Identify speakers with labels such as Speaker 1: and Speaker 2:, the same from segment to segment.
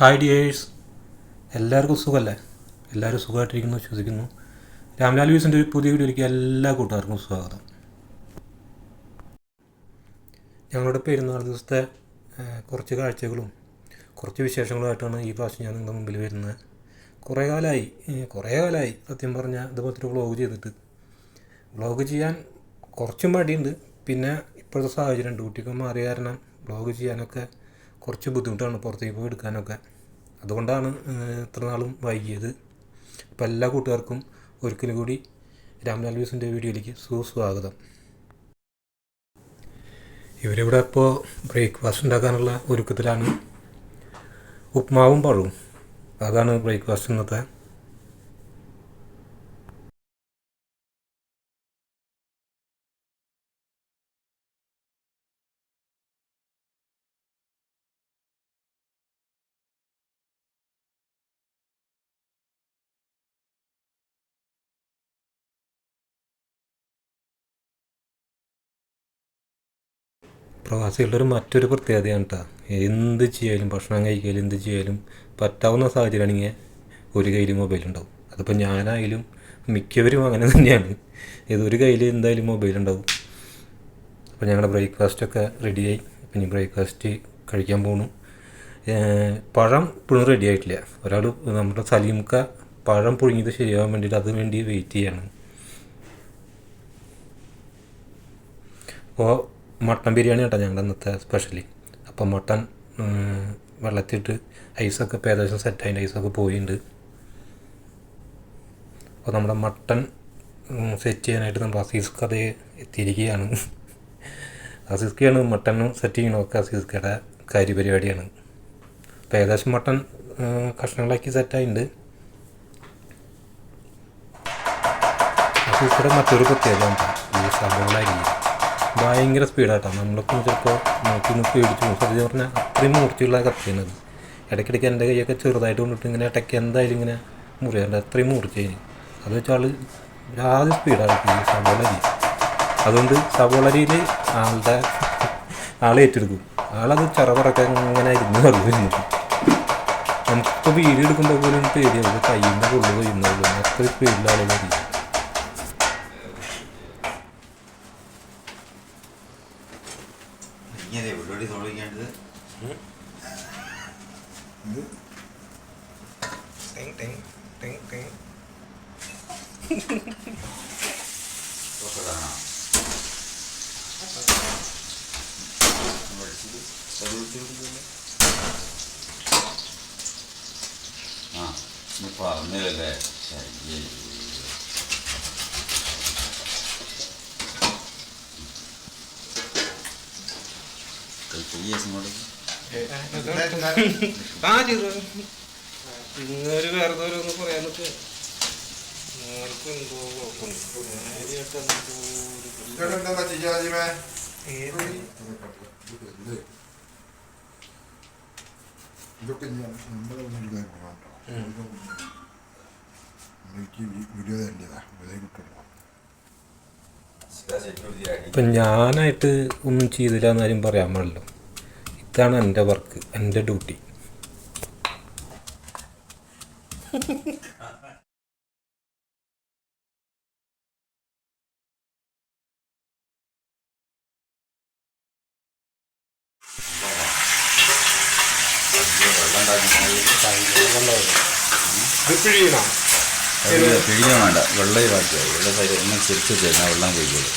Speaker 1: Hi dears എല്ലാവർക്കും സുഖമല്ലേ എല്ലാവരും സുഖമായിട്ടിരിക്കുന്നു വിശ്വസിക്കുന്നു. രാംലാൽ വ്യൂസിന്റെ ഒരു പുതിയ വീഡിയോ വീഡിയോയിലേക്ക് എല്ലാ കൂട്ടുകാർക്കും സ്വാഗതം. ഞങ്ങളുടെ പെരുന്നാൾ ദിവസത്തെ കുറച്ച് കാഴ്ചകളും കുറച്ച് വിശേഷങ്ങളുമായിട്ടാണ് ഈ പ്രാവശ്യം ഞാൻ നിങ്ങളുടെ മുമ്പിൽ വരുന്നത്. കുറേ കാലമായി കുറേ കാലമായി സത്യം പറഞ്ഞാൽ ഇതുപോലത്തെ വ്ളോഗ് ചെയ്തിട്ട്. വ്ളോഗ് ചെയ്യാൻ കുറച്ച് മടിയുണ്ട്. പിന്നെ ഇപ്പോഴത്തെ സാഹചര്യം ഡ്യൂട്ടിക്ക് മാറിയ കാരണം വ്ളോഗ് ചെയ്യാനൊക്കെ കുറച്ച് ബുദ്ധിമുട്ടാണ് പുറത്തേക്ക് പോയി എടുക്കാനൊക്കെ. അതുകൊണ്ടാണ് ഇത്ര നാളും വൈകിയത്. അപ്പോൾ എല്ലാ കൂട്ടുകാർക്കും ഒരിക്കലും കൂടി രാംലാൽ വ്യൂസിന്റെ വീഡിയോയിലേക്ക് സുസ്വാഗതം ഇവരിവിടെ ഇപ്പോൾ ബ്രേക്ക്ഫാസ്റ്റ് ഉണ്ടാക്കാനുള്ള ഒരുക്കത്തിലാണ്. ഉപ്മാവും പഴവും. അതാണ് ബ്രേക്ക്ഫാസ്റ്റ് ഇന്നത്തെ പ്രവാസികളുടെ ഒരു മറ്റൊരു പ്രത്യേകതയാണ് കേട്ടോ എന്ത് ചെയ്യാലും ഭക്ഷണം കഴിക്കാലും എന്ത് ചെയ്യാലും പറ്റാവുന്ന സാഹചര്യമാണെങ്കിൽ ഒരു കയ്യിൽ മൊബൈൽ ഉണ്ടാവും. അതിപ്പോൾ ഞാനായാലും മിക്കവരും അങ്ങനെ തന്നെയാണ്. ഏതൊരു കയ്യിൽ എന്തായാലും മൊബൈൽ ഉണ്ടാവും. അപ്പോൾ ഞങ്ങളുടെ ബ്രേക്ക്ഫാസ്റ്റൊക്കെ റെഡിയായി പിന്നെ ബ്രേക്ക്ഫാസ്റ്റ് കഴിക്കാൻ പോണു. പഴം ഇപ്പോഴും റെഡി ആയിട്ടില്ല. ഒരാൾ നമ്മുടെ സലീംക്ക പഴം പുഴുങ്ങിയത് ശരിയാവാൻ വേണ്ടിയിട്ട് അതിന് വേണ്ടി വെയിറ്റ് ചെയ്യാണ്. അപ്പോൾ മട്ടൻ ബിരിയാണി കേട്ടോ ഞങ്ങളുടെ ഇന്നത്തെ സ്പെഷ്യലി അപ്പം മട്ടൻ വെള്ളത്തിട്ട് ഐസൊക്കെ ഇപ്പോൾ ഏകദേശം സെറ്റായിട്ട് ഐസൊക്കെ പോയിട്ടുണ്ട് അപ്പോൾ നമ്മുടെ മട്ടൻ സെറ്റ് ചെയ്യാനായിട്ട് നമ്മൾ അസീസ്ക്ക് അതേ എത്തിയിരിക്കുകയാണ് അസീസ്ക്കയാണ് മട്ടനും സെറ്റ് ചെയ്യണമൊക്കെ അസീസ്ക്കയുടെ കാര്യപരിപാടിയാണ്. അപ്പോൾ ഏകദേശം മട്ടൺ കഷ്ണങ്ങളാക്കി സെറ്റായിട്ടുണ്ട് അസീസ്ക്കയുടെ മറ്റൊരു പ്രത്യേകത ഈ അരിയും ഭയങ്കര സ്പീഡായിട്ടാണ് നമ്മളൊക്കെ ചിലപ്പോൾ നോക്കി നോക്കി പേടിച്ചു പോകും. പറഞ്ഞാൽ അത്രയും മൂർച്ചയുള്ള കത്തിയാണത് ഇടയ്ക്കിടയ്ക്ക് എന്റെ കൈയൊക്കെ ചെറുതായിട്ട് കൊണ്ടിട്ട് ഇങ്ങനെ ഇടയ്ക്ക് എന്തായാലും ഇങ്ങനെ മുറിയാണ്ട് അത്രയും മൂർച്ചയായി അത് വെച്ചാൽ ആദ്യം സ്പീഡാണ് ഈ സബോള അരി. അതുകൊണ്ട് സവോളരിയിൽ ആളുടെ ആളെ ഏറ്റെടുക്കും. ആളത് ചറപറക്കെ ഇങ്ങനെ ഇരുന്ന് പറഞ്ഞു നമുക്കിപ്പോൾ വീഡിയോ എടുക്കുമ്പോൾ പോലും പേടിയാവും. കയ്യിന്റെ കൊള്ളു കഴിയുന്നുള്ളൂ അത്രയും സ്പീഡിൽ ആളുകൾ അറിയും
Speaker 2: ഇങ്ങനെ ഉള്ളി തുടങ്ങിയത് ആ ഇങ്ങോട്ട്
Speaker 1: ആ ചെയ്തു ഇന്നൊരു വെറുതെ ഒന്ന് പറയാനൊക്കെ നിങ്ങൾക്ക് എന്തോ
Speaker 3: ഇതെന്താ ഇതൊക്കെ ഞാൻ നമ്മുടെ വീഡിയോ
Speaker 1: ഇപ്പം ഞാനായിട്ട് ഒന്നും ചെയ്തില്ല എന്നാലും പറയാൻ പാടില്ല. ഇതാണ് എന്റെ വർക്ക് എന്റെ ഡ്യൂട്ടി
Speaker 2: പിഴിയാൻ വേണ്ട വെള്ളം ഇതാക്കിയാൽ വെള്ളം എന്നെ ചിരിച്ചു തരുന്ന വെള്ളം കഴിക്കുള്ളൂ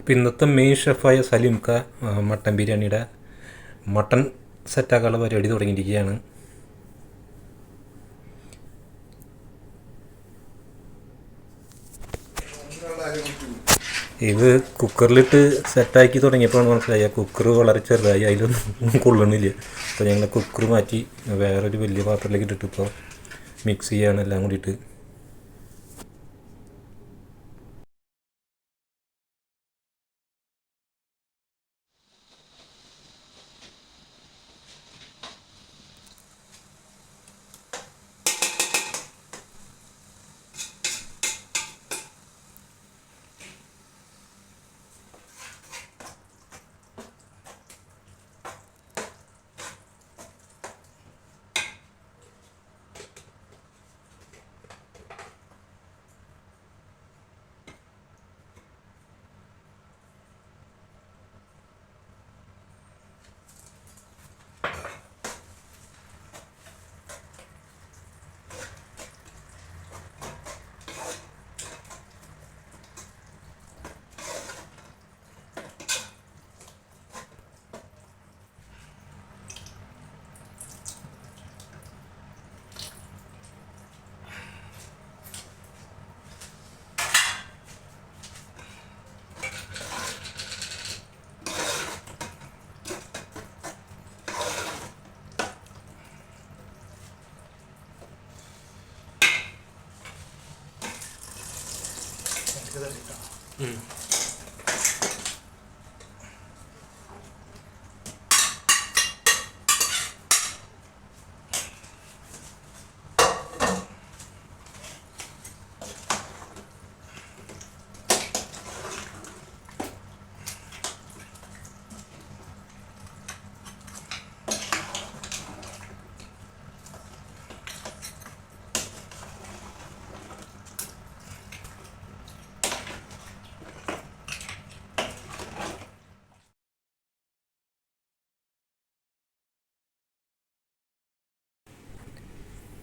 Speaker 1: അപ്പോൾ ഇന്നത്തെ മെയിൻ ഷെഫായ സലീംക്ക മട്ടൻ ബിരിയാണിയുടെ മട്ടൺ സെറ്റാക്കാനുള്ള പരിപാടി തുടങ്ങിയിരിക്കുകയാണ്. ഇത് കുക്കറിലിട്ട് സെറ്റാക്കി തുടങ്ങിയപ്പോഴാണ് മനസ്സിലായി കുക്കർ വളരെ ചെറുതായി അതിലൊന്നും കൊള്ളണില്ല. അപ്പോൾ ഞങ്ങൾ കുക്കർ മാറ്റി വേറൊരു വലിയ പാത്രത്തിലേക്ക് ഇട്ടിട്ട് ഇപ്പോൾ മിക്സ് ചെയ്യാണ് എല്ലാം കൂടിയിട്ട്.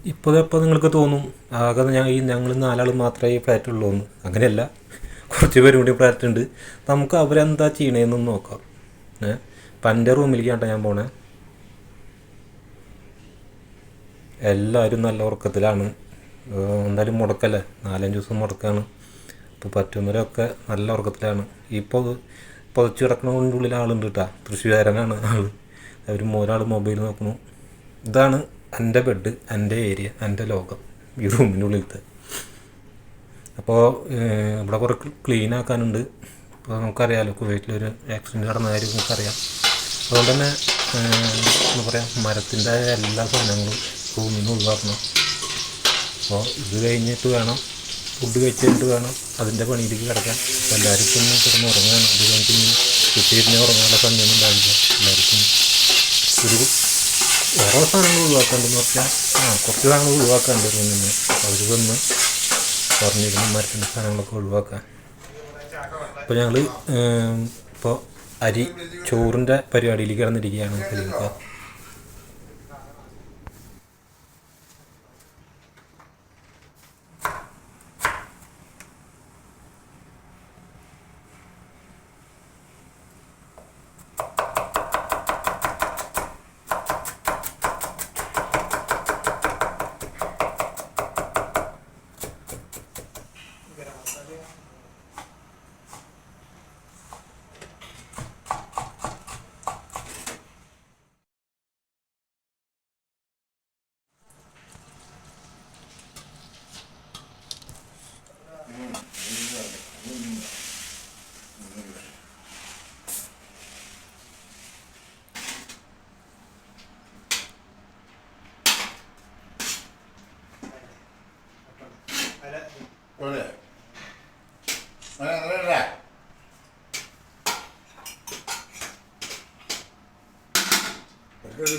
Speaker 1: ഇപ്പോൾ ഇപ്പോൾ നിങ്ങൾക്ക് തോന്നും ആകെ ഞാൻ ഈ ഞങ്ങൾ നാലാൾ മാത്രമേ ഈ ഫ്ലാറ്റ് ഉള്ളൂ എന്ന്. അങ്ങനെയല്ല. കുറച്ച് പേരും കൂടി ഫ്ലാറ്റ് ഉണ്ട്. നമുക്ക് അവരെന്താ ചെയ്യണേന്നും നോക്കാം. ഏ? അപ്പം എന്റെ റൂമിലേക്കാണ് ഞാൻ പോണേ. എല്ലാവരും നല്ല ഉറക്കത്തിലാണ്. എന്തായാലും മുടക്കല്ലേ? നാലഞ്ച് ദിവസം മുടക്കാണ്. അപ്പോൾ പറ്റുന്നവരൊക്കെ നല്ല ഉറക്കത്തിലാണ്. ഇപ്പോൾ പുതച്ച് കിടക്കണതിന്റെ ഉള്ളിൽ ആളുണ്ട് കേട്ടോ. തൃശ്ശൂരനാണ് ആൾ അവർ ഒരാൾ മൊബൈൽ നോക്കുന്നു. ഇതാണ് എന്റെ ബെഡ് എന്റെ ഏരിയ എന്റെ ലോകം ഈ റൂമിനുള്ളിലത്തെ. അപ്പോൾ ഇവിടെ കുറേ ക്ലീൻ ആക്കാനുണ്ട്. അപ്പോൾ നമുക്കറിയാമല്ലോ കുവൈറ്റിലൊരു ആക്സിഡന്റ് നടന്ന കാര്യം നമുക്കറിയാം. അതുകൊണ്ട് തന്നെ എന്താ പറയുക മരത്തിന്റെ എല്ലാ സാധനങ്ങളും റൂമിൽ നിന്ന് ഒഴിവാക്കണം. അപ്പോൾ ഇത് കഴിഞ്ഞിട്ട് വേണം ഫുഡ് കഴിച്ചിട്ട് വേണം അതിന്റെ പണിയിലേക്ക് കിടക്കാൻ. എല്ലാവർക്കും കിടന്ന് ഉറങ്ങാൻ അത് കഴിഞ്ഞിട്ട് കുത്തിയിരുന്ന് ഉറങ്ങാനുള്ള സമയമൊന്നും ഉണ്ടാവില്ല. എല്ലാവർക്കും ഒരു ഓരോ സാധനങ്ങൾ ഒഴിവാക്കാണ്ടെന്ന് പറഞ്ഞാൽ ആ കുറച്ച് സാധനങ്ങൾ ഒഴിവാക്കാണ്ട് റൂമിൽ നിന്ന് അവർ വന്ന് പറഞ്ഞിരുന്നു മരത്തിന്റെ സാധനങ്ങളൊക്കെ ഒഴിവാക്കാൻ. അപ്പോൾ ഞങ്ങൾ ഇപ്പോൾ അരി ചോറിന്റെ പരിപാടിയിലേക്ക് കിടന്നിരിക്കുകയാണ്. ഇപ്പോൾ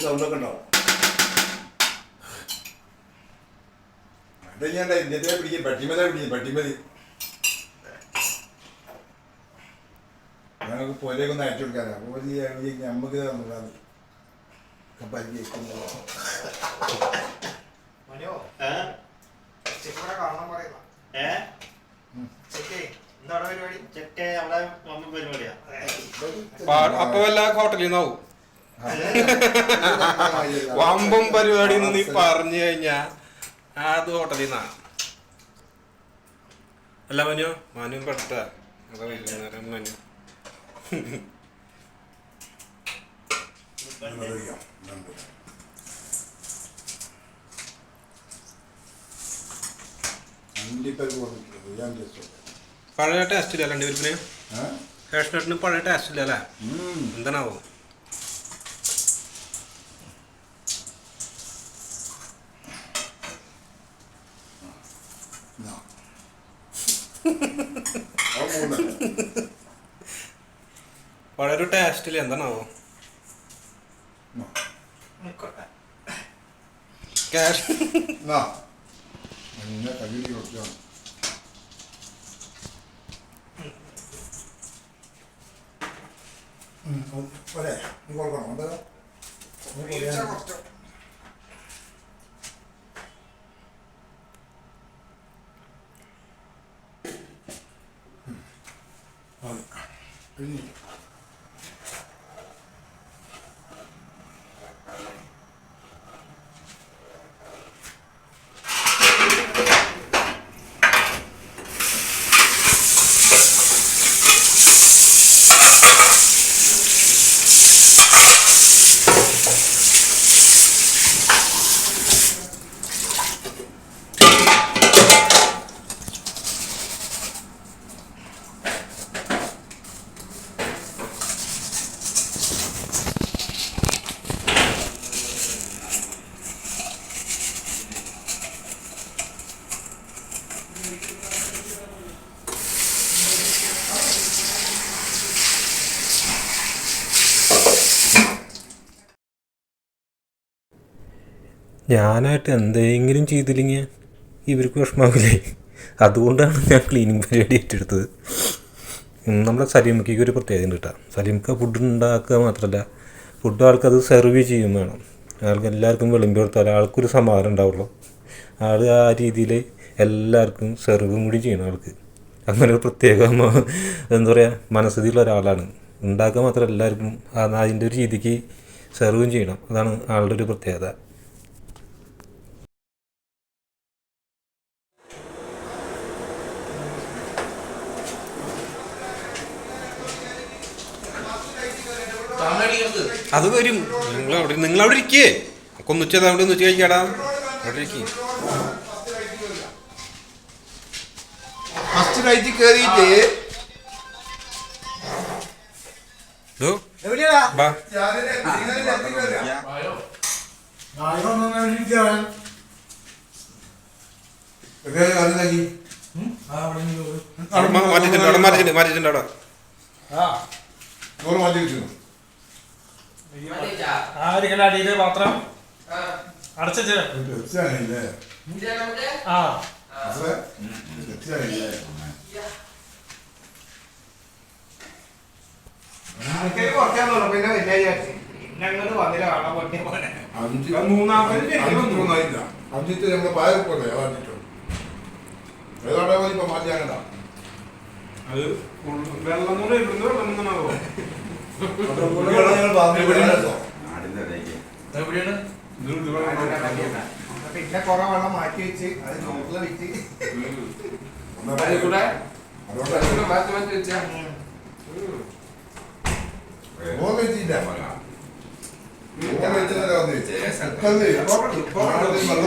Speaker 3: സൗണ്ടൊക്കെ ഉണ്ടാവും അത് ഞാൻ ഇന്ത്യത്തെ പിടിക്കും പട്ടിമല പിടിക്കും പട്ടിമതി ഞങ്ങൾക്ക് പോലേക്ക് ഒന്ന് അയച്ചു കൊടുക്കാനാ പോലി നമുക്ക് തന്നില്ലാതെ പരിചയിക്കുന്നത്
Speaker 4: മനോ
Speaker 2: ഏ?
Speaker 4: ചെക്കിവിടെ കാണാൻ പറയുന്ന
Speaker 2: ഏ?
Speaker 1: അപ്പോൾ വല്ല ഹോട്ടലിൽ നിന്നാവും വമ്പം പരിപാടി എന്ന് നീ പറഞ്ഞു കഴിഞ്ഞാ അത് ഹോട്ടലിൽ നിന്നാണ് അല്ല മനു മനു പെട്ട വൈകുന്നേരം മനു.
Speaker 3: അണ്ടിപ്പരിപ്പ് ഞാൻ ജസ്റ്റ്
Speaker 1: പഴയ ടേസ്റ്റ് ഇല്ല രണ്ട് പേർക്കിന്
Speaker 3: ഏഹ്
Speaker 1: കാഷ്നട്ടിന് പഴയ ടേസ്റ്റ് ഇല്ല? അല്ലേ
Speaker 3: ഉം.
Speaker 1: എന്താണാവോ
Speaker 3: ക്യാഷ് എന്നാ മൂന്നല്ല.
Speaker 1: പഴയ ഒരു ടേസ്റ്റ് ഇല്ല എന്താണാവോ
Speaker 3: No.
Speaker 4: നിക്കോട്ടെ
Speaker 1: cash
Speaker 3: No. അങ്ങനെ കഴുകി കൊടുക്കണം പോരെ നീ കൊടുക്കണം എന്താ നീ
Speaker 4: വീഴ്ച
Speaker 3: കൊടുക്കാൻ-
Speaker 4: കുറച്ച്
Speaker 3: മതി. ഇനി
Speaker 1: ഞാനായിട്ട് എന്തെങ്കിലും ചെയ്തില്ലെങ്കിൽ ഇവർക്ക് വിഷമാവില്ലേ? അതുകൊണ്ടാണ് ഞാൻ ക്ലീനിങ് പരിപാടി ഏറ്റെടുത്തത്. നമ്മുടെ സലീമയ്ക്ക് ഒരു പ്രത്യേകത ഉണ്ട് കേട്ടോ. സലീമക്ക് ഫുഡ് ഉണ്ടാക്കുക മാത്രമല്ല ഫുഡ് ആൾക്കത് സെർവ് ചെയ്യും വേണം. ആൾക്ക് എല്ലാവർക്കും വിളമ്പി കൊടുത്താൽ ആൾക്കൊരു സമാധാനം ഉണ്ടാവുള്ളൂ. ആൾ ആ രീതിയിൽ എല്ലാവർക്കും സെർവും കൂടി ചെയ്യണം ആൾക്ക്. അങ്ങനെ ഒരു പ്രത്യേക എന്താ പറയുക മനസ്സിലുള്ള ഒരാളാണ്. ഉണ്ടാക്കുക മാത്രമല്ല എല്ലാവർക്കും അതിന്റെ ഒരു രീതിക്ക് സെർവും ചെയ്യണം. അതാണ് ആളുടെ ഒരു പ്രത്യേകത. അത് വരും നിങ്ങൾ അവിടെ നിങ്ങൾ അവിടെ ഇരിക്കേ കൊന്നുച്ചത് അവിടെ ഒന്ന് ഉച്ച കഴിക്കാടാ അവിടെ ഇരിക്കേ.
Speaker 3: ഫസ്റ്റ് നൈറ്റ് കയറിയിട്ട്
Speaker 1: ബാ. അവിടെ മാറ്റിട്ടുണ്ട് മാറ്റിട്ടുണ്ട് അവിടെ അവിടെ
Speaker 3: ഒരു
Speaker 5: കിലോ അടിയിലെ പാത്രം അടച്ചു
Speaker 3: തെറ്റാണില്ലേ
Speaker 5: ആ.
Speaker 4: കുറച്ചാന്നുള്ളൂ പിന്നെ വലിയ പിന്നെ അങ്ങോട്ട് വന്നില്ല. കാണാൻ പൊട്ടിയ പോലെ.
Speaker 3: അഞ്ച്
Speaker 5: മൂന്നാമത്തെ
Speaker 3: അഞ്ചിട്ടൊന്നായില്ല അഞ്ചിട്ട് നമ്മൾ പായ പോലെ മാറ്റിട്ടോ ഏതാണ്ട് ഇപ്പൊ മാറ്റി അങ്ങനെ
Speaker 5: അത് വെള്ളം കൂടെ ഇടുന്നത് വെള്ളം
Speaker 2: ഇടയ്ക്ക്
Speaker 4: പിന്നെ കുറെ വെള്ളം മാറ്റി വെച്ച് അത് ചോറിൽ വെച്ച്
Speaker 3: ഓർമ്മ വെച്ചില്ല ഓർമ്മ വെച്ചതല്ലേ വന്നു